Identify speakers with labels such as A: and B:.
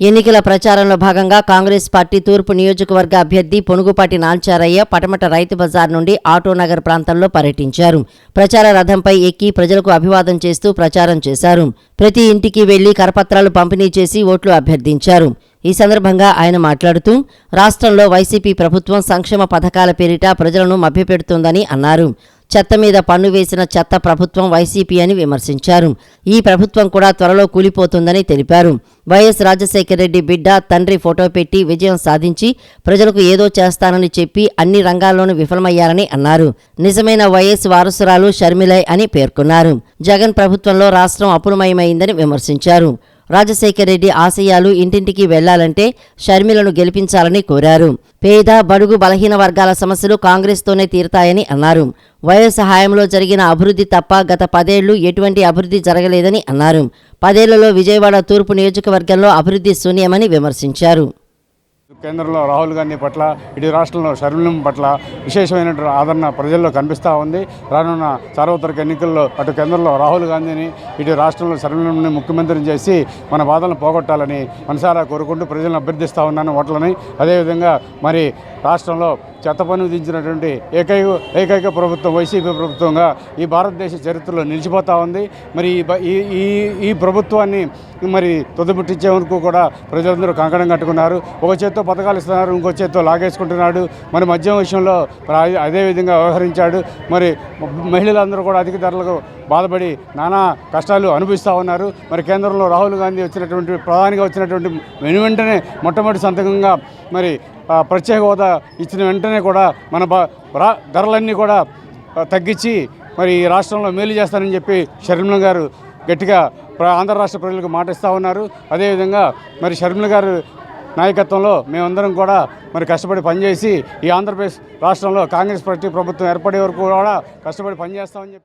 A: ఎన్నికల ప్రచారంలో భాగంగా కాంగ్రెస్ పార్టీ తూర్పు నియోజకవర్గ అభ్యర్థి పొనుగుపాటి నాల్చారయ్య పటమట రైతు బజార్ నుండి ఆటోనగర్ ప్రాంతంలో పర్యటించారు. ప్రచార రథంపై ఎక్కి ప్రజలకు అభివాదం చేస్తూ ప్రచారం చేశారు. ప్రతి ఇంటికి వెళ్ళి కరపత్రాలు పంపిణీ చేసి ఓట్లు అభ్యర్థించారు. ఈ సందర్భంగా ఆయన మాట్లాడుతూ రాష్ట్రంలో వైసీపీ ప్రభుత్వం సంక్షేమ పథకాల పేరిట ప్రజలను మభ్యపెడుతోందని అన్నారు. చెత్త మీద పన్ను వేసిన చెత్త ప్రభుత్వం వైసీపీ అని విమర్శించారు. ఈ ప్రభుత్వం కూడా త్వరలో కూలిపోతుందని తెలిపారు. వైఎస్ రాజశేఖర రెడ్డి బిడ్డ తండ్రి ఫోటో పెట్టి విజయం సాధించి ప్రజలకు ఏదో చేస్తానని చెప్పి అన్ని రంగాల్లోనూ విఫలమయ్యారని అన్నారు. నిజమైన వైఎస్ వారసురాలు షర్మిలై అని పేర్కొన్నారు. జగన్ ప్రభుత్వంలో రాష్ట్రం అప్పులమయమైందని విమర్శించారు. రాజశేఖర రెడ్డి ఆశయాలు ఇంటింటికి వెళ్ళాలంటే షర్మిలను గెలిపించాలని కోరారు. పేద బడుగు బలహీన వర్గాల సమస్యలు కాంగ్రెస్తోనే తీరుతాయని అన్నారు. వైఎస్ హయాంలో జరిగిన అభివృద్ధి తప్ప గత పదేళ్ళు ఎటువంటి అభివృద్ధి జరగలేదని అన్నారు. పదేళ్ళలో విజయవాడ తూర్పు నియోజకవర్గంలో అభివృద్ధి శూన్యమని విమర్శించారు.
B: కేంద్రంలో రాహుల్ గాంధీ పట్ల ఇటు రాష్ట్రంలో షర్మిలం పట్ల విశేషమైనటువంటి ఆదరణ ప్రజల్లో కనిపిస్తూ ఉంది. రానున్న సార్వత్రిక ఎన్నికల్లో అటు కేంద్రంలో రాహుల్ గాంధీని ఇటు రాష్ట్రంలో షర్మిలంని ముఖ్యమంత్రిని చేసి మన బాధలను పోగొట్టాలని మనసారా కోరుకుంటూ ప్రజలను అభ్యర్థిస్తూ ఉన్నాను ఓట్లని. అదేవిధంగా మరి రాష్ట్రంలో చెత్త పన్ను విధించినటువంటి ఏకైక ఏకైక ప్రభుత్వం వైసీపీ ప్రభుత్వంగా ఈ భారతదేశ చరిత్రలో నిలిచిపోతూ ఉంది. మరి ఈ ఈ ఈ ఈ ప్రభుత్వాన్ని మరి తుదబుట్టించే వరకు కూడా ప్రజలందరూ కంకణం కట్టుకున్నారు. ఒక చేత్తో పథకాలు ఇస్తున్నారు ఇంకో చేత్తో లాగేసుకుంటున్నాడు. మరి మద్యం విషయంలో అదేవిధంగా అదే- విధంగా వ్యవహరించాడు. మరి మహిళలందరూ కూడా అధిక ధరలకు బాధపడి నానా కష్టాలు అనుభవిస్తూ ఉన్నారు. మరి కేంద్రంలో రాహుల్ గాంధీ వచ్చినటువంటి ప్రధానిగా వచ్చినటువంటి వెను వెంటనే మొట్టమొదటి సంతకంగా మరి ప్రత్యేక హోదా ఇచ్చిన వెంటనే కూడా మన బ రా- ధరలన్నీ కూడా తగ్గించి మరి ఈ రాష్ట్రంలో మేలు చేస్తానని చెప్పి షర్మిల గారు గట్టిగా ఆంధ్ర రాష్ట్ర ప్రజలకు మాట ఇస్తూ ఉన్నారు. అదేవిధంగా మరి షర్మిల గారు నాయకత్వంలో మేమందరం కూడా మరి కష్టపడి పనిచేసి ఈ ఆంధ్రప్రదేశ్ రాష్ట్రంలో కాంగ్రెస్ పార్టీ ప్రభుత్వం ఏర్పడే వరకు కూడా కష్టపడి పనిచేస్తామని చెప్పి